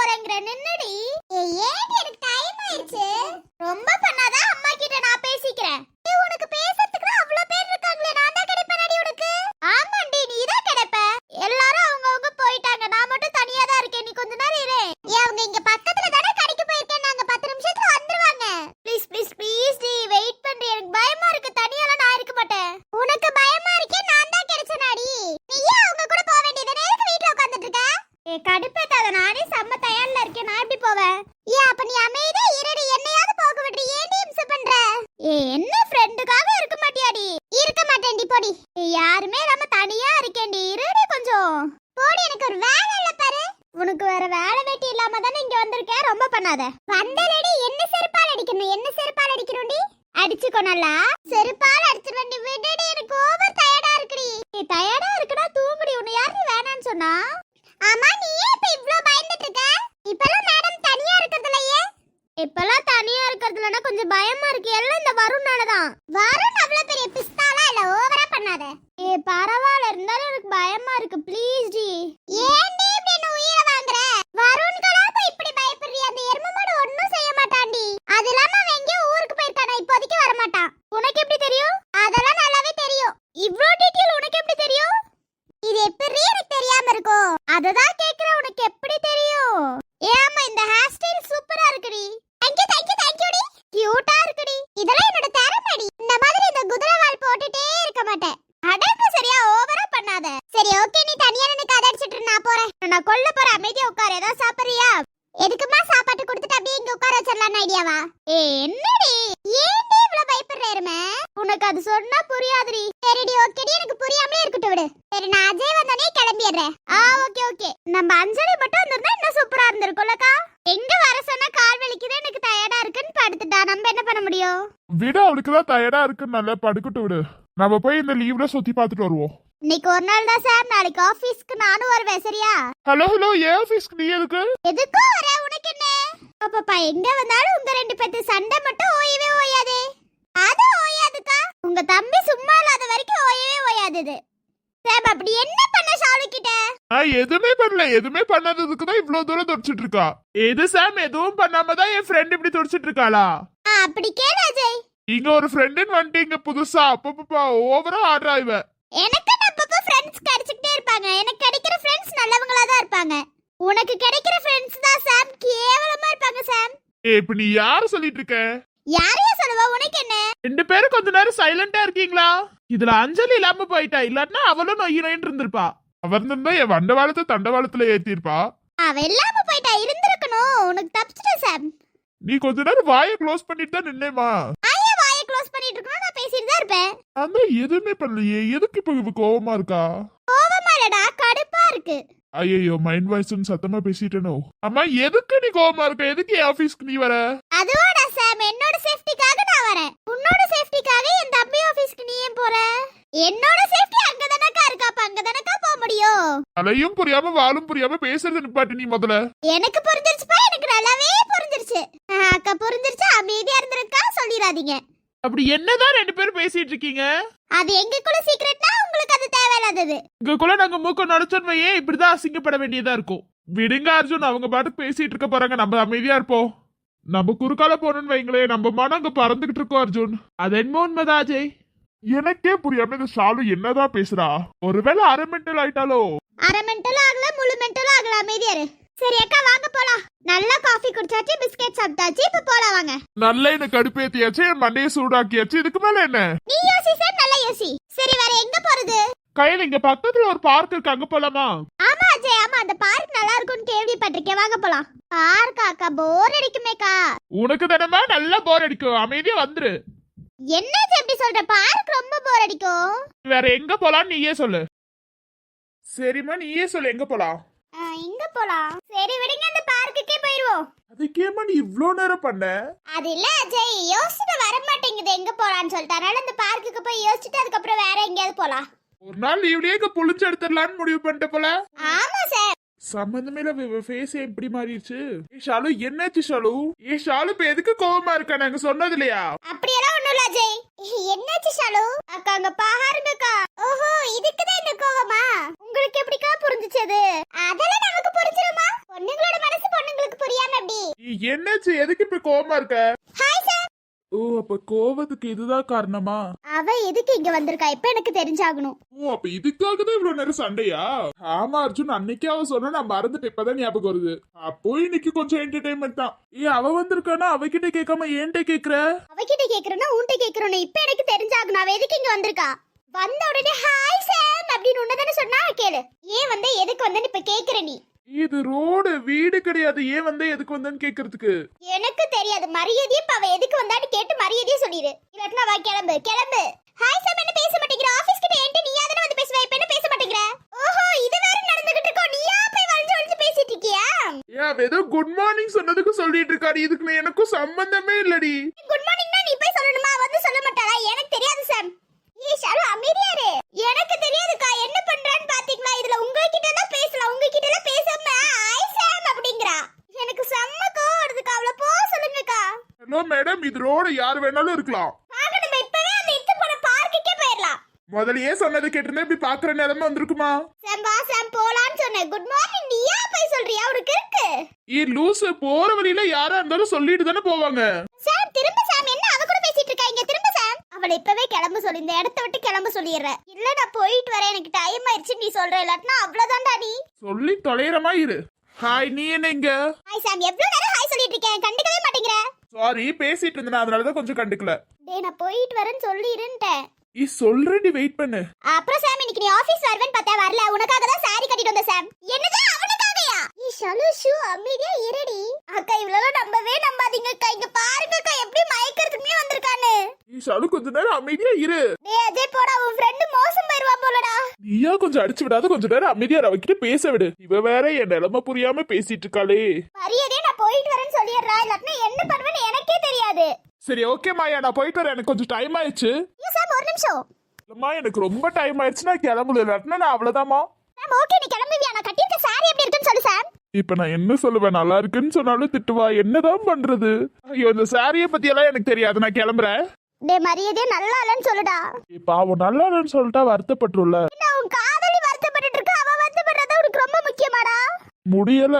போறேங்கிற நின்னுடி? ஏன் எனக்கு டைம் ஆயிடுச்சு? ரொம்ப பண்ணாத அம்மா கிட்ட நான் பேசிக்கிறேன் ஏய் உனக்கு பேசுறதுக்கு அவ்வளவு பேர் இருக்காங்களே நான் தான் கிடைப்பேனடி உனக்கு ஆமாண்டி நீ தான் கிடைப்ப எல்லாரும் அவங்க அவங்க போயிட்டாங்க நான் மட்டும் தனியா தான் இருக்கேன் நீ கொஞ்ச நேரம் இரு ஏய் அவங்க இங்க பக்கத்துல தானே கடைக்கு போயிருக்கேன் நாங்க 10 நிமிஷத்துல வந்துருவாங்க ப்ளீஸ் ப்ளீஸ் ப்ளீஸ் டி வெயிட் பண்ணு எனக்கு பயமா இருக்கு தனியாலாம் நான் இருக்க மாட்டேன் உனக்கு பயமா இருக்கே நான் தான் கிடைச்சனாடி நீ ஏன் அவங்க கூட போக வேண்டியது எதுக்கு வீட்ல உட்கார்ந்துட்டு இருக்க ஏ கடுப்பேத்தாத நானே செம்ம தயார்ல இருக்கேன் நான் எப்படி போவேன் ஏ அப்ப நீ அமைதியா இருடி என்னையாவது போக விடுறி ஏன்டி இம்சை பண்ற ஏ என்ன ஃப்ரெண்டுக்காக இருக்க மாட்டியாடி இருக்க மாட்டேன்டி போடி ஏ யாருமே நம்ம தனியா இருக்கேன்டி இருடி கொஞ்சம் போடி எனக்கு ஒரு வேலை இல்ல பாரு உனக்கு வேற வேலை வெட்டி இல்லாம தானே இங்க வந்திருக்கேன் ரொம்ப பண்ணாத வந்தலடி என்ன செருப்பால் அடிக்கணும் என்ன செருப்பால் அடிக்கணும்டி அடிச்சுக்கோ நல்லா செருப்பால் அடிச்சிருவேன் விடுடி எனக்கு ஓவர் டயர்டா இருக்குடி நீ டயர்டா இருக்குடா தூங்குடி உன்னை யாரு வேணாம்னு சொன்னா ஆமா நீ ஏன் இப்ப இவ்ளோ பயந்துட்டு இருக்க இப்பலாம் மேடம் தனியா இருக்கறதுலயே இப்பலாம் தனியா இருக்கிறதுலனா கொஞ்சம் பயமா இருக்கு. எல்லாம் இந்த வருணால தான் வருண் அவ்வளவு பெரிய பிஸ்தாலா இல்ல? ஓவரா பண்ணாத. ஏ பரவாயில்ல. இருந்தாலும் எனக்கு பயமா இருக்கு. ப்ளீஸ் டி. ஏன்டி இப்படி என்ன உயிரை வாங்குற? வருண்களா போய் இப்படி பயப்படுறிய? அந்த எருமை மாடு ஒண்ணும் செய்ய மாட்டான்டி. அது இல்லாம அவன் எங்கேயோ ஊருக்கு போயிருக்கானா இப்போதைக்கு வர மாட்டான் உனக்கு எப்படி தெரியும்? அதெல்லாம் நல்லாவே தெரியும். இவ்ளோ டீட்டெயில் உனக்கு எப்படி தெரியும்? இது எப்படி எனக்கு தெரியாம இருக்கும் அததான் கேக்குறேன். உனக்கு எப்படி தெரியும் ஏமா இந்த ஹேர் ஸ்டைல் சூப்பரா இருக்குடி தேங்க்யூ தேங்க்யூ தேங்க்யூடி கியூட்டா இருக்குடி இதெல்லாம் என்னோட திறமைடி இந்த மாதிரி இந்த குதிரைவால் போட்டுட்டே இருக்க மாட்டேன் அடக்கு சரியா ஓவரா பண்ணாத சரி ஓகே நீ தனியா நின்னு கதை அடிச்சிட்டு இரு, நான் போறேன் நான் கொல்ல போறேன் அமைதியா உட்காரு ஏதாவது சாப்பிடுறியா எதுக்குமா சாப்பாட்டு கொடுத்துட்டு அப்படியே இங்க உட்கார வச்சிடலாம்னு ஐடியாவா ஏ என்னடி ஏன்டி இவ்வளவு பயப்படுறேருமே உனக்கு அது சொன்னா புரியாதுடி சரிடி ஓகேடி எனக்கு புரியாமலே இருக்கட்டும் விடு சரி நான் அஜய் வந்தோடனே கிளம்பிடுறேன் ஆ ஓகே ஓகே நம்ம அஞ்சலி மட்டும் வந்திருந்தா இன்னும் சூப்பரா இருந்திருக்கும்லக்கா எங்க வர சொன்னா கால் வலிக்குது எனக்கு டயர்டா இருக்குன்னு படுத்துட்டா நம்ம என்ன பண்ண முடியும்? விடு அவளுக்கு தான் டயர்டா இருக்குன்னு நல்லா படுக்கட்டு விடு. நம்ம போய் இந்த லீவ்ல சுத்தி பார்த்துட்டு வருவோம். இன்னைக்கு ஒரு நாள் தான் சார் நாளைக்கு ஆபீஸ்க்கு நானும் வருவேன் சரியா? ஹலோ ஹலோ ஏன் ஆஃபீஸ்க்கு நீ எதுக்கு? எதுக்கும் வர உனக்கு என்ன? பாப்பா எங்க வந்தாலும் உங்க ரெண்டு பேத்து சண்டை மட்டும் ஓயவே ஓயாதே. அது ஓயாதுக்கா. உங்க தம்பி சும்மா இல்லாத வரைக்கும் ஓயவே ஓயாதது. சார் அப்படி என்ன பண்ண ஷாலு கிட்ட? நான் எதுவுமே பண்ணல. எதுவுமே பண்ணாததுக்கு தான் இவ்வளவு தூரம் துடிச்சிட்டு இருக்கா? எது சாம்? எதுவும் பண்ணாம தான் என் ஃப்ரெண்ட் இப்படி துடிச்சிட்டு இருக்காளா? ஆ, அப்படி கேளு அஜய். இங்க ஒரு ஃப்ரெண்டுன்னு வந்துட்டு இங்க புதுசா. அப்பப்பா ஓவரா ஆடுறா இவ எனக்கு அப்பப்போ ஃப்ரெண்ட்ஸ் கிடைச்சிக்கிட்டே இருப்பாங்க. எனக்கு கிடைக்கிற ஃப்ரெண்ட்ஸ் நல்லவங்களா தான் இருப்பாங்க. உனக்கு கிடைக்கிற ஃப்ரெண்ட்ஸ் தான் சாம். கேவலமா இருப்பாங்க சாம். ஏ இப்ப நீ யார சொல்லிட்டு இருக்க? யாரையா சொல்லுவா? உனக்கு என்ன? ரெண்டு பேரும் கொஞ்ச நேரம் சைலண்டா இருக்கீங்களா? இதுல அஞ்சலி இல்லாம போயிட்டா இல்லாட்டினா அவளும் நொய்யு நொயின்னு இருந்திருப்பா. அவ இருந்திருந்தா என் வண்டவாளத்தை தண்டவாளத்துல ஏத்திருப்பா அவ இல்லாம போயிட்டா இருந்திருக்கணும். உனக்கு தப்பிச்சிட்ட சாம் நீ கொஞ்ச நேரம் வாயை க்ளோஸ் பண்ணிட்டு தான் நின்னேமா ஆயா வாயை க்ளோஸ் பண்ணிட்டு இருக்கணும் நான் பேசிட்டு தான் இருப்பேன். அந்த எதுவுமே பண்ணலையே. எதுக்கு இப்ப இவ கோவமா இருக்கா? கோவமா இல்லடா கடுப்பா இருக்கு. ஐயோ மைண்ட் வாய்ஸ்னு சத்தமா பேசிட்டனோ. அம்மா எதுக்கு நீ கோவமா இருக்க? எதுக்கு என் ஆபீஸ்க்கு நீ வர? அதுவாடா சாம் என்னோட சேஃப்டிக்காக நான் வரேன். உன்னோட சேஃப்டிக்காக என் தம்பி ஆபீஸ்க்கு நீ ஏன் போற? என்னோட சேஃப்டி அங்க தானக்கா இருக்கா? அப்ப அங்க தானக்கா போக முடியும்? தலையும் புரியாம வாலும் புரியாம பேசுறது நிப்பாட்டு நீ முதல்ல. எனக்கு புரிஞ்சிருச்சுப்பா எனக்கு நல்லாவே புரிஞ்சிருச்சு. அக்கா புரிஞ்சிருச்சு. அமைதியா இருந்திருக்கா சொல்லிடாதீங்க. அப்படி என்னதான் ரெண்டு பேரும் பேசிட்டு இருக்கீங்க? அது எங்களுக்குள்ள சீக்ரெட்னா உங்களுக்கு அது தேவையில்லாதது. இங்கக்குள்ள நாங்க மூக்க நடிச்சோன்னு வையே இப்படிதான் அசிங்கப்பட வேண்டியதா இருக்கும். விடுங்க அர்ஜுன் அவங்க பாட்டுக்கு பேசிட்டு இருக்க போறாங்க. நம்ம அமைதியா இருப்போம். நம்ம குறுக்கால போனோம்னு வைங்களேன் நம்ம மனம் அங்க பறந்துகிட்டு இருக்கோம் அர்ஜுன். அது என்ன உண்மைதான் அஜய். எனக்கே புரியாம இந்த ஷாலு என்னதான் பேசுறா? ஒருவேளை அரை மென்டல் ஆயிட்டாலோ? அரை மென்டலும் ஆகல முழு மென்டலும் ஆகல அமைதியா இரு சரி அக்கா வாங்க போலாம். நல்லா காஃபி குடிச்சாச்சு பிஸ்கெட் சாப்பிட்டாச்சு இப்ப போலாம் வாங்க. நல்லா எனக்கு கடுப்பேத்தியாச்சு என் மண்டையை சூடாக்கியாச்சு இதுக்கு மேல என்ன? நீ யோசி சார் நல்லா யோசி. சரி வேற எங்க போறது? கையில இங்க பக்கத்துல ஒரு பார்க் இருக்கு அங்க போலாமா? அந்த பார்க் நல்லா இருக்கும்னு கேள்விப்பட்டிருக்கேன். வாங்க போலாம். பார்க்கா அக்கா போர் அடிக்குமேக்கா. உனக்கு தானமா நல்லா போர் அடிக்கும். அமைதியா வந்துரு. என்னது எப்படி சொல்ற? பார்க் ரொம்ப போர் அடிக்கும். வேற எங்க போலாம் நீயே சொல்லு. சரிம்மா நீயே சொல்லு எங்க போலாம்? எங்க போலாம்? சரி விடுங்க அதுக்கேமா நீ இவ்ளோ நேரம் பண்ண? அது இல்ல அஜய் யோசிச்சுட்டு வர மாட்டேங்குது எங்க போலான்னு சொல்லிட்டு. அதனால இந்த பார்க்குக்கு போய் யோசிச்சுட்டு அதுக்கப்புறம் வேற எங்கேயாவது போலாம். ஒரு நாள் லீவ்லயே இங்க புளிச்சு எடுத்துடலான்னு முடிவு பண்ணிட்ட போல. ஆமா சார் சம்பந்தமே இல்ல ஃபேஸ் எப்படி மாறிடுச்சு. ஏ ஷாலு என்னாச்சு ஷாலு? ஏ ஷாலு இப்ப எதுக்கு கோவமா இருக்க? நாங்க சொன்னது இல்லையா? அப்படியெல்லாம் ஒண்ணும் இல்ல அஜய். என்னாச்சு ஷாலு? அக்கா அங்க பாருங்கக்கா ஓஹோ இதுக்கு தான் இந்த கோவமா? உங்களுக்கு எப்படிக்கா புரிஞ்சுச்சு அது? அதெல்லாம் நமக்கு புரிஞ்சிருமா? பொண்ணுங்களோட மனசு பொண்ணுங்களுக்கு புரியாம எப்படி? என்னாச்சு? எதுக்கு இப்ப கோவமா இருக்க? ஹாய் சார் ஓ அப்ப கோவத்துக்கு இதுதான் காரணமா? அவ எதுக்கு இங்க வந்திருக்கா? இப்ப எனக்கு தெரிஞ்சாகணும். ஓ அப்ப இதுக்காக தான் இவ்வளவு நேரம் சண்டையா? ஆமா அர்ஜுன் அன்னைக்கே அவ சொன்னா நான் மறந்துட்டு இப்பதான் ஞாபகம் வருது. அப்போ இன்னைக்கு கொஞ்சம் என்டர்டைன்மெண்ட் தான். ஏ அவ வந்திருக்கானா? அவகிட்ட கேட்காம ஏன்ட்ட கேக்குற? அவகிட்ட கேக்குறேன்னா உன்கிட்ட கேக்குறேன்னு. இப்ப எனக்கு தெரிஞ்சாகணும். அவ எதுக்கு இங்க வந்திருக்கா? வந்த உடனே ஹாய் சாம் அப்படின்னு உன்னதானே சொன்னா? கேளு. ஏன் வந்து? எதுக்கு வந்தேன்னு இப்ப கேக்குற நீ? இது ரோடு வீடு கிடையாது. ஏன் வந்த? எதுக்கு வந்தேன்னு கேக்குறதுக்கு. எனக்கு தெரியாது. மரியாதையே இப்ப அவ எதுக்கு வந்தான்னு கேட்டு மரியாதையே சொல்லிடு. இல்லாட்டினா வா கிளம்பு கிளம்பு. ஹாய் சாம் என்ன பேச மாட்டேங்கிற? ஆபீஸ் கிட்ட என்கிட்ட நீயா தானே வந்து பேசுவ? இப்ப என்ன பேச மாட்டேங்கிற? ஓஹோ இது வேற நடந்துகிட்டு இருக்கோ. நீயா போய் வளைஞ்சு வளைஞ்சு பேசிட்டு இருக்கியா? அவ ஏதோ குட் மார்னிங் சொன்னதுக்கு சொல்லிட்டு இருக்காரு இதுக்கு எனக்கும் சம்பந்தமே இல்லடி குட் மார்னிங்னா நீ போய் சொல்லணுமா வந்து சொல்ல மாட்டாளா எனக்கு தெரியாது சாம் ஏ ஷாலு அமைதியா இரு எனக்கு தெரியாதுக்கா என்ன பண்றான்னு பாத்தீங்களா இதுல உங்ககிட்ட தான் பேசலாம் உங்ககிட்ட எல்லாம் பேசாம ஐ சாம் அப்படிங்கறா எனக்கு செம்ம கோவம் வருதுக்கா அவள போ சொல்லுங்கக்கா ஹலோ ரோடு யார் வேணாலும் இருக்கலாம். முதல்லயே சொன்னது கேட்டிருந்தா இப்படி பாக்குற நிலைமை வந்திருக்குமா? சாம் வா சாம் போலான்னு சொன்னேன். குட் மார்னிங் நீயா போய் சொல்றியா? உனக்கு இருக்கு? ஏ லூசு போற வழியில யாரா இருந்தாலும் சொல்லிட்டு தானே போவாங்க. சாம் திரும்ப சாம் என்ன அவ கூட பேசிட்டு இருக்கா? இங்க திரும்ப சாம். அவளை இப்பவே கிளம்ப சொல்லி. இந்த இடத்த விட்டு கிளம்ப சொல்லிடுறேன் இல்ல நான் போயிட்டு வரேன். எனக்கு டைம் ஆயிடுச்சு. நீ சொல்ற இல்லாட்டினா அவ்வளவுதான்டா நீ. சொல்லி தொலைறமா இரு. ஹாய் நீ என்ன இங்க? Hi Sam. எவ்வளவு நேரம் ஹாய் சொல்லிட்டு இருக்கேன்? கண்டுக்கவே மாட்டேங்கிற. சாரி பேசிட்டு இருந்தேன் அதனாலதான் கொஞ்சம் கண்டுக்கல. டேய் நான் போயிட்டு வரேன்னு சொல்லி இருந்துட்டேன் ஈ சொல்றேன்டி வெயிட் பண்ணு. அப்புறம் சாம் இன்னைக்கு நீ ஆபீஸ் வருவேன்னு பார்த்தா வரல. உனக்காக தான் சாரி கட்டிட்டு வந்த சாம் என்னது? அவனுக்காகயா? நீ ஷலு ஷூ அமைதியா இருடி. அக்கா இவ்வளவு நம்பவே நம்பாதீங்க அக்கா இங்க பாருங்க அக்கா எப்படி மயக்கிறதுக்குமே வந்திருக்கான்னு ஈ ஷாலு கொஞ்ச நேரம் அமைதியா இரு டேய் அஜய் போடா உன் ஃப்ரெண்டு மோசம் போயிருவான் போலடா நீயா கொஞ்சம் அடிச்சு விடாத கொஞ்ச நேரம் அமைதியா இரு, அவகிட்ட பேச விடு. இவ வேற என் நிலைமை புரியாம பேசிட்டு இருக்காளே. மரியாதையே நான் போயிட்டு வரேன்னு சொல்லிடுறா இல்லாட்டினா என்ன பண்ணுவேன்னு எனக்கே தெரியாது. சரி ஓகே மாயா நான் போயிட்டு வரேன். எனக்கு கொஞ்சம் டைம் ஆயிடுச்சு. சாம் ஒரு நிமிஷம். இல்லம்மா எனக்கு ரொம்ப டைம் ஆயிடுச்சு. நான் கிளம்பல இல்லாட்டினா நான் அவ்வளவுதாம்மா. சாம் ஓகே நீ கிளம்புவியா? நான் கட்டியிருக்க சாரி எப்படி இருக்குன்னு சொல்லு சாம். இப்ப நான் என்ன சொல்லுவேன்? நல்லா இருக்குன்னு சொன்னாலும் திட்டுவா? என்னதான் பண்றது? ஐயோ இந்த சாரிய பத்தி எல்லாம் எனக்கு தெரியாது. நான் கிளம்புறேன். டேய் மரியாதையே நல்லா இல்லைன்னு சொல்லுடா. இப்ப அவன் நல்லா இல்லைன்னு சொல்லிட்டா வருத்தப்பட்டுருல என்ன உன் வருத்தப்பட்டுட்டு இருக்க அவ வருத்தப்படுறது உனக்கு ரொம்ப முக்கியமாடா. முடியல.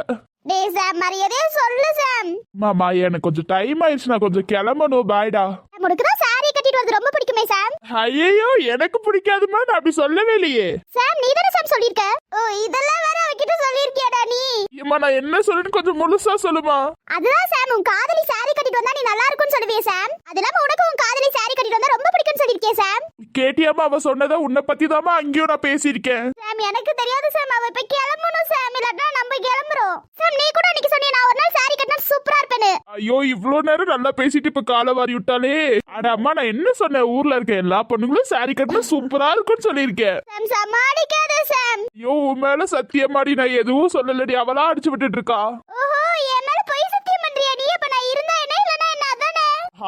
டேய் சாம் மரியாதையே சொல்லு சாம். மாமா எனக்கு கொஞ்சம் டைம் ஆயிடுச்சு நான் கொஞ்சம் கிளம்பணும். பாய்டா உனக்கு தான் சாரி கட்டிட்டு வரது ரொம்ப பிடிக்குமே சாம். ஐயோ எனக்கு பிடிக்காதுமா? நான் அப்படி சொல்லவே இல்லையே. சாம் நீ தானே சாம் சொல்லிருக்க ஓ இதெல்லாம் நீ ஏம்மா நான் என்ன சொல்றேன்னு கொஞ்சம் முழுசா சொல்லுமா. அதுதான் சாம் உன் காதலி சாரி கட்டிட்டு வந்தா நீ நல்லா இருக்கும்னு சொல்லுவியே சாம் அது இல்லாம உனக்கு உன் காதலி சாரி கட்டிட்டு வந்தா ரொம்ப பிடிக்கும்னு சொல்லிருக்கியே சாம் கேட்டியாமா அவ சொன்னதை உன்னை பத்தி தாமா அங்கேயும் நான் பேசியிருக்கேன். சாம் எனக்கு தெரியாது சாம் அவ இப்ப கிளம்பணும் சாம் இல்லாட்டா நம்ம கிளம்புறோம். சாம் நீ கூட அன்னைக்கு சொன்னியே நான் ஒரு நாள் சாரி கட்டினா சூப்பரா இருப்பேன்னு. ஐயோ இவ்ளோ நேரம் நல்லா பேசிட்டு இப்ப காலை வாரி விட்டாலே. அட அம்மா நான் என்ன சொன்னேன்? ஊர்ல இருக்க எல்லா பொண்ணுங்களும் சாரி கட்டினா சூப்பரா இருக்கும்னு சொல்லியிருக்கேன். சாம் சமாளிக்காத சாம் ஐயோ உன் மேல சத்தியமாடி நான் எதுவும் சொல்லலடி. அவளா அடிச்சு விட்டுட்டு இருக்கா?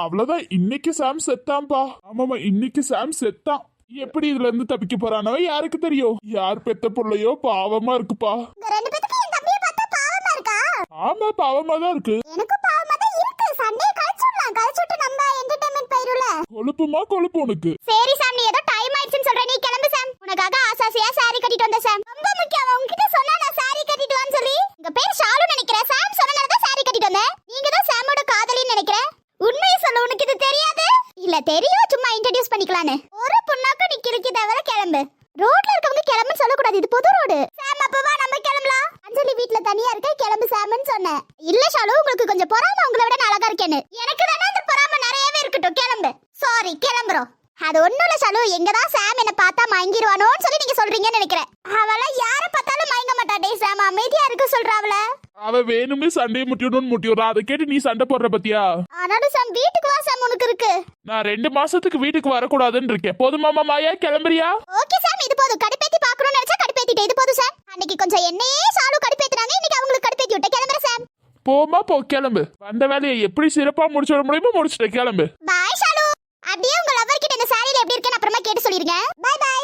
அவ்வளவுதான் இன்னைக்கு சாம் செத்தான்பா. ஆமாமா இன்னைக்கு சாம் செத்தான். எப்படி இதுல இருந்து தப்பிக்க போறானோ யாருக்கு தெரியும்? யார் பெத்த புள்ளையோ பாவமா இருக்குப்பா. ஆமா பாவமா தான் இருக்கு. தான் கொழுப்புமா கொழுப்பு உனக்கு? சரி சாம் நீ ஏதோ டைம் ஆயிடுச்சுன்னு சொல்ற. நீ கிளம்பு சாம். உனக்காக ஆசாசியா சாரி கட்டிட்டு வந்த சாம். ரொம்ப முக்கியம். உன்கிட்ட சொன்னா நான் சாரி கட்டிட்டு வான்னு சொல்லி உங்க பேர் ஷாலு நினைக்கிறேன் சாம் சொன்னனால தான் சாரி கட்டிட்டு வந்தேன் நீங்க தான் சாமோட காதலின்னு நினைக்கிறேன் உண்மையை சொல்ல உனக்கு இது தெரியாது இல்ல தெரியும் சும்மா இன்ட்ரடியூஸ் பண்ணிக்கலான்னு. ஒரு பொண்ணாக்கு நீ கிறுக்கி தவிர கிளம்பு. ரோட்ல இருக்கவங்க கிளம்புன்னு சொல்லக்கூடாது இது பொது ரோடு. சாம் அப்ப வா நம்ம கிளம்பலாம். அஞ்சலி வீட்ல தனியா இருக்க கிளம்பு சாம்னு சொன்னேன். இல்ல ஷாலு உங்களுக்கு கொஞ்சம் பொறாம உங்களை விட நான் அழகா இருக்கேன்னு. எனக்கு தானே அந்த பொறாம நிறையவே இருக்கட்டும் கிளம்பு. சாரி கிளம்புறோம். அது ஒண்ணும் இல்ல ஷாலு எங்கதான் சாம் என்ன பார்த்தா மயங்கிருவானோன்னு சொல்லி நீங்க சொல்றீங்கன்னு நினைக்கிறேன். அவள யார பார்த்தாலும் மயங்க மாட்டா. டே சாம் அமைதியா இருக்க சொல்றா அவள அவ வேணுமே சண்டையை முட்டிவிடணும்னு முட்டிவிடுறா அதை கேட்டு நீ சண்டை போடுற பத்தியா? ஆனாலும் சாம் வீட்டுக்கு வா சாம் உனக்கு இருக்கு. நான் ரெண்டு மாசத்துக்கு வீட்டுக்கு வரக்கூடாதுன்னு இருக்கேன். போதுமாமா மாயா கிளம்புறியா? ஓகே சாம் இது போதும். கடுப்பேத்தி பார்க்கணும்னு நினைச்சா கடுப்பேத்திட்டே இது போதும் சாம் அன்னைக்கு கொஞ்சம் என்னையே ஷாலு கடுப்பேத்துறாங்க இன்னைக்கு அவங்களுக்கு கடுப்பேத்தி விட்ட கிளம்புற சாம் போமா போ கிளம்பு. வந்த வேலையை எப்படி சிறப்பா முடிச்சு விட முடியுமோ முடிச்சுட்ட கிளம்பு. பாய் ஷாலு. அப்படியே உங்க லவர் கிட்ட இந்த சாரியில எப்படி இருக்குன்னு அப்புறமா கேட்டு சொல்லிருங்க. பை பை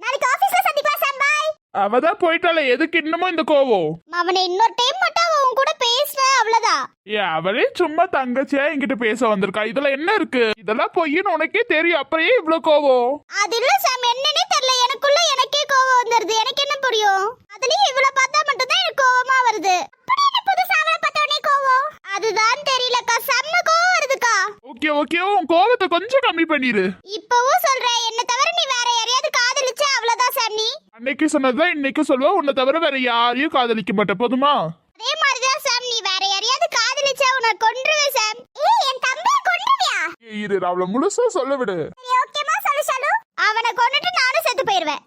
நாளைக்கு ஆபீஸ்ல சந்திக்கலாம் சாம் பாய் அவதான் போயிட்டால எதுக்கு இன்னமும் இந்த கோவம்? அவனை இன்னொரு டைம் மட்டும் அவன் உன் கூட பேசுன அவ்வளவுதான் ஏ அவளே சும்மா தங்கச்சியா என்கிட்ட பேச வந்திருக்கா. இதுல என்ன இருக்கு? இதெல்லாம் பொய்ன்னு உனக்கே தெரியும். அப்புறம் ஏன் இவ்ளோ கோவம்? அது இல்ல சாம் என்னன்னே தெரியல. எனக்குள்ள எனக்கே கோவம் வந்துருது. எனக்கு என்ன புரியும்? அதுலயும் இவ்வளவு பார்த்தா மட்டும் தான் எனக்கு கோவமா வருது. அப்படி புதுசா அவளை பார்த்த உடனே கோவம். அதுதான் தெரியலக்கா செம்ம கோவம் வருதுக்கா. ஓகே ஓகே உன் கோவத்தை கொஞ்சம் கம்மி பண்ணிரு. இப்பவும் சொல்றேன் என்ன தவிர நீ வேற யாரையாவது காதலிச்சா அவ்வளவுதான் சார் நீ அன்னைக்கு சொன்னதுதான் இன்னைக்கு சொல்லுவா உன்னை தவிர வேற யாரையும் காதலிக்க மாட்டேன் போதுமா? அதே மாதிரிதான் சாம் நீ வேற யாரையாவது காதலிச்சா உன்னை கொன்றுவேன் சாம். ஏய் என் தம்பியை கொன்றுவியா? இரு அவளை முழுசா சொல்ல விடு. சரி ஓகேமா சொல்லு ஷாலு அவனை கொன்னுட்டு நானும் செத்து போயிருவேன்.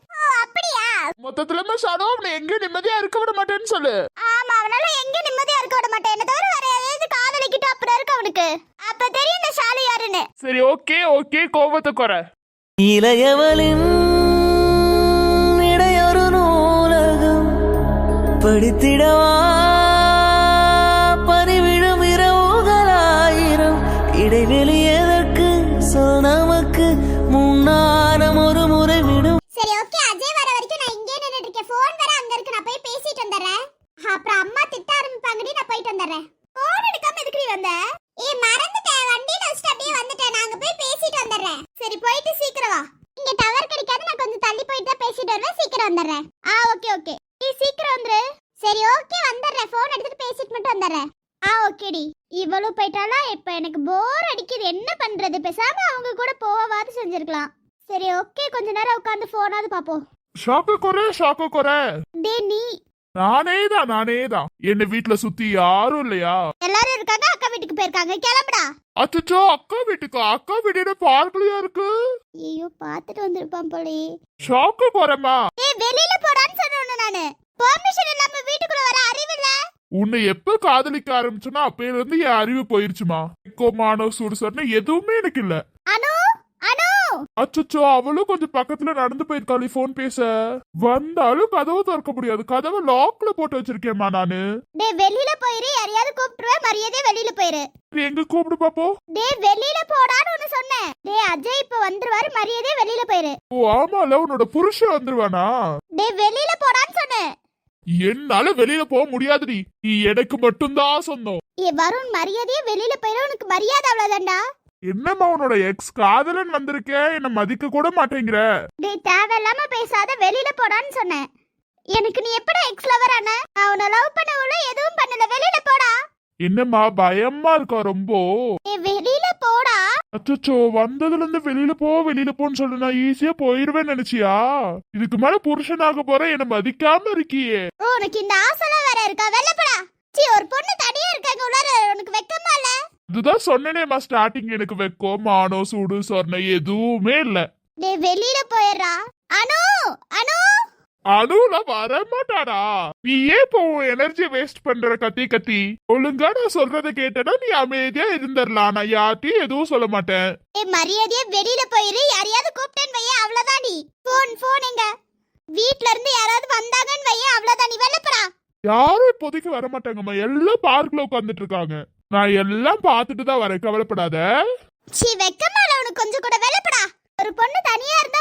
ஓ அப்படியா மொத்தத்துல ஷாடோ அவனை எங்க நிம்மதியா இருக்க விட மாட்டேன்னு சொல்லு. ஆமா அவனால எங்க நிம்மதியா இருக்க விட மாட்டேன். என்ன தவிர வேற யாரையாவது காதலிக்கிட்டு அப்புறம் இருக்கு அவனுக்கு. அப்ப தெரியும் இந்த ஷாலு யாருன்னு. சரி ஓகே ஓகே கோவத்தை குறை இளையவளின் இடையொரு நூலகம் படித்திடவா? பனிவிழும் இரவுகளாயிரம். இடைவெளி இவ்வளவு போயிட்டாலா இப்ப எனக்கு போர் அடிக்குது. என்ன பண்றது? பேசாம அவங்க கூட போவாது செஞ்சிருக்கலாம். சரி ஓகே கொஞ்ச நேரம் உட்காந்து போனாவது பாப்போம் ஷாக்கு குறை ஷாக்கு குறை. டே நீ? நானே தான் நானே தான் என்ன வீட்ல சுத்தி யாரும் இல்லையா? எல்லாரும் இருக்காங்க அக்கா வீட்டுக்கு போயிருக்காங்க. கிளம்புடா. அச்சச்சோ அக்கா வீட்டுக்கு? அக்கா வீடு பார்க்கலையா இருக்கு? ஐயோ பாத்துட்டு வந்திருப்பான் போலே. ஷாக்கு குறைமா ஏய் வெளியில போடான்னு சொன்னேன் நானு. பெர்மிஷன் இல்லாம வீட்டுக்குள்ள வர அறிவில்ல உன்னை எப்ப காதலிக்க ஆரம்பிச்சோன்னா அப்பையில இருந்து என் அறிவு போயிருச்சுமா. கோமானோ சுடுசட்னு எதுவுமே எனக்கு இல்ல. அச்சச்சோ அவளும் கொஞ்சம் பக்கத்துல நடந்து போயிருக்காளே போன் பேச. வந்தாலும் கதவு திறக்க முடியாது. கதவை லாக்ல போட்டு வச்சிருக்கேம்மா நானு. டே வெளியில போயிரு. யாரையாவது கூப்பிட்டுருவேன் மரியாதை வெளியில போயிரு. நீ எங்க கூப்பிடு பாப்போம் டே வெளியில போடான்னு சொன்னேன். டே அஜய் இப்ப வந்துருவாரு மரியாதை வெளியில போயிரு. ஓ ஆமால உன்னோட புருஷன் வந்துருவானா? டே வெளியில போடான்னு சொன்னேன். என்னால வெளியில போக முடியாதுடி. நீ எனக்கு மட்டும்தான் சொந்தம். ஏ வருண் மரியாதையே வெளியில போயிரு உனக்கு மரியாதை அவ்வளவுதான்டா. என்னம்மா உன்னோட எக்ஸ் காதலன் வந்திருக்கேன் என்ன மதிக்க கூட மாட்டேங்கிற? டேய் தேவையில்லாம பேசாத வெளியில போடான்னு சொன்னேன். எனக்கு நீ எப்படா எக்ஸ் லவர் ஆன? அவனை லவ் பண்ணவுல எதுவும் பண்ணல வெளியில போடா. என்னம்மா பயமா இருக்கா ரொம்ப? வெளியில போடா. அச்சச்சோ வந்ததுல இருந்து வெளியில போ வெளியில போன்னு சொல்லி நான் ஈஸியா போயிருவேன்னு நினைச்சியா? இதுக்கு மேல புருஷனாக போற என்ன மதிக்காம இருக்கியே. உனக்கு இந்த ஆசைலாம் வேற இருக்கா? வெளில போடா. சீ ஒரு பொண்ணு தனியா இருக்காங்க உள்ளார உனக்கு வெக்கமா இல்ல? இதுதான் சொன்னேனேம்மா ஸ்டார்டிங் எனக்கு வெக்கம் மானோ சூடு சொன்ன எதுவுமே இல்ல. டேய் வெளியில போயிடுறா. அனு அனு! அணுல வரமாட்டாடா நீ ஏன் இப்போ எனர்ஜி வேஸ்ட் பண்ற கத்தி கத்தி. ஒழுங்கா நான் சொல்றத கேட்டனா நீ அமைதியா இருந்துடலாம் நான் யார்ட்டையும் எதுவும் சொல்ல மாட்டேன். ஏய் மரியாதையா வெளியில போயிரு. யாரையாவது கூப்பிட்டேன்னு வைய அவ்வளவுதான் நீ. போன் போன் எங்க? வீட்ல இருந்து யாராவது வந்தாங்கன்னு வைய அவ்வளவுதான். நீ வெளில யாரும் இப்போதைக்கு வர மாட்டாங்கம்மா. எல்லாம் பார்க்ல உட்காந்துட்டு இருக்காங்க. நான் எல்லாம் பார்த்துட்டு தான் வரேன். கவலைப்படாத. சீ வெக்கமா இல்ல உனக்கு கொஞ்சம் கூட வெளில போடா ஒரு பொண்ணு தனியா இருந்தா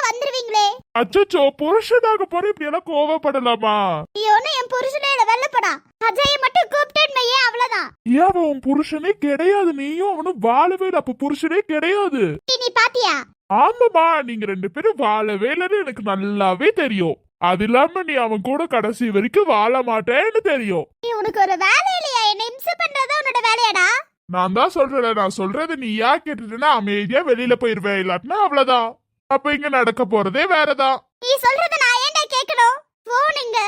அச்சச்சோ புருஷனாக போற இப்படி எல்லாம் கோவப்படலாமா? நீ ஒண்ணு என் புருஷனே இல்ல வெளில போடா. அஜயை மட்டும் கூப்பிட்டேன்னு வைய அவ்வளவுதான். ஏன் அவன் உன் புருஷனே கிடையாது? நீயும் அவனும் வாழவே இல்லை அப்ப புருஷனே கிடையாது. டேய், நீ பாத்தியா? ஆமாமா நீங்க ரெண்டு பேரும் வாழவே இல்லைன்னு எனக்கு நல்லாவே தெரியும். அது இல்லாம நீ அவன் கூட கடைசி வரைக்கும் வாழ மாட்டேன்னு தெரியும். நீ உனக்கு ஒரு வேலை இல்லையா? என்ன இம்சை பண்றதா உன்னோட வேலையாடா? நான் தான் சொல்றேன் நான் சொல்றது நீ யா கேட்டுட்டேன்னா அமைதியா வெளியில போயிருவேன் இல்லாட்டினா அவ்வளவுதான். அப்ப இங்க நடக்க போறதே வேறதான். நீ சொல்றத நான் ஏன்டா கேட்கணும் போன் எங்க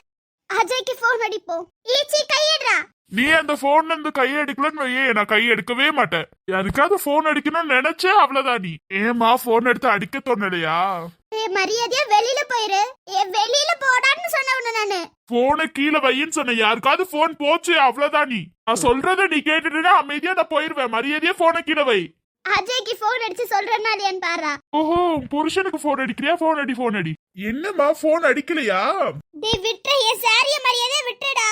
அஜய்க்கு போன் அடிப்போம் ஈச்சி கையிடுறா. நீ அந்த போன்ல இருந்து கை எடுக்கலன்னு வையே நான் கை எடுக்கவே மாட்டேன். யாருக்காவது போன் அடிக்கணும்னு நினைச்சே அவ்வளவுதான் நீ. ஏமா போன் எடுத்து அடிக்க தோணலையா? ஏய் மரியாதையா வெளியில போயிரு. ஏ வெளியில போடான்னு சொன்ன உன்னை நானு. போனை கீழே வையின்னு சொன்ன யாருக்காவது போன் போச்சு அவ்வளவுதான் நீ. நான் சொல்றத நீ கேட்டுட்டேன்னா அமைதியா நான் போயிருவேன். மரியாதையா போனை கீழே வை. அஜய்க்கு போன் அடிச்சு சொல்றேன்னா இல்லையான்னு பாரு? ஓஹோ புருஷனுக்கு போன் அடிக்கிறியா? போன் அடி போன் அடி. என்னம்மா போன் அடிக்கலையா? டேய் விட்டுற என் சாரிய மரியாதையா விட்டுடா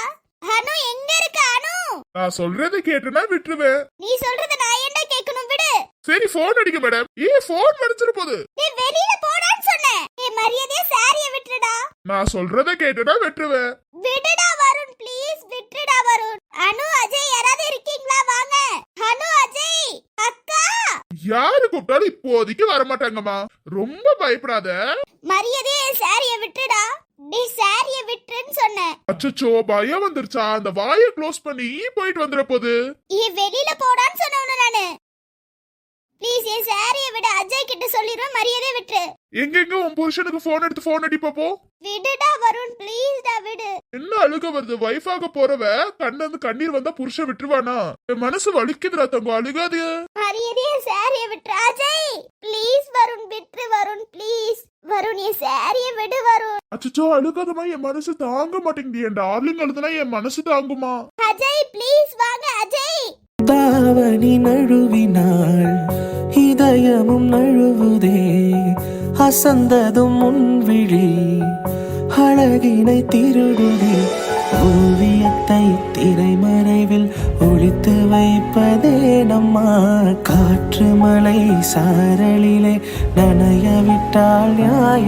அனு எங்க இருக்க அனு? நான் சொல்றதை கேட்டனா விட்டுருவேன் நீ சொல்றத நான் என்ன கேட்கணும்? விடு. சரி போன் அடிக்க மேடம் ஏ போன் வடிச்சிரு போது? நீ வெளியில போடான்னு சொன்னேன் நீ மரியாதையா சாரிய விட்டுடா நான் சொல்றதை கேட்டனா விட்டுருவேன் விடுடா வருண் ப்ளீஸ் விட்டுடா வருண். அனு அஜய் யாராவது இருக்கீங்களா? வாங்க. அனு அஜய் அக்கா. யாரு கூப்பிட்டாலும் இப்போதைக்கு வரமாட்டாங்கம்மா. ரொம்ப பயப்படாத. மரியாதையா சாரிய விட்டுடா. நீ சாரிய விட்டுன்னு சொன்னேன் அச்சச்சோ பயம் வந்துருச்சா? அந்த வாயை க்ளோஸ் பண்ணி போயிட்டு வந்துட போகுது நீ வெளியில போடான்னு சொன்னவன நானு. ப்ளீஸ் என் சாரிய விடு. அஜய் கிட்ட சொல்லிடுவேன் மரியாதையா விட்டுரு. எங்கெங்க உன் புருஷனுக்கு போன் எடுத்து போன் அடிப்பப்போ விடுடா வருண். ப்ளீஸ்டா விடு. என்ன அழுக வருது? வைஃபாக போறவ கண்ணந்து கண்ணீர் வந்தா புருஷன் விட்டுருவானா? என் மனசு வலிக்குதுடா தங்கம். அழுகாது. மரியாதையா சாரிய விட்டுரு. அஜய் ப்ளீஸ் வருண். விட்டுரு வருண். ப்ளீஸ் வருண் என் சாரிய விடு வருண். அச்சச்சோ அழுகாதமா என் மனசு தாங்க மாட்டேங்குது. என் டார்லிங் அழுதுனா என் மனசு தாங்குமா? அஜய் ப்ளீஸ் வாங்க அஜய். தாவணி நழுவினாள் இதயமும் நழுவுதே. அசந்ததும் முன்விழி அழகினை திருடுதே. ஓவியத்தை திரைமறைவில் ஒளித்து வைப்பதே நம்மா. காற்று மலை சாரலிலே நனைய விட்டால் நியாயம்.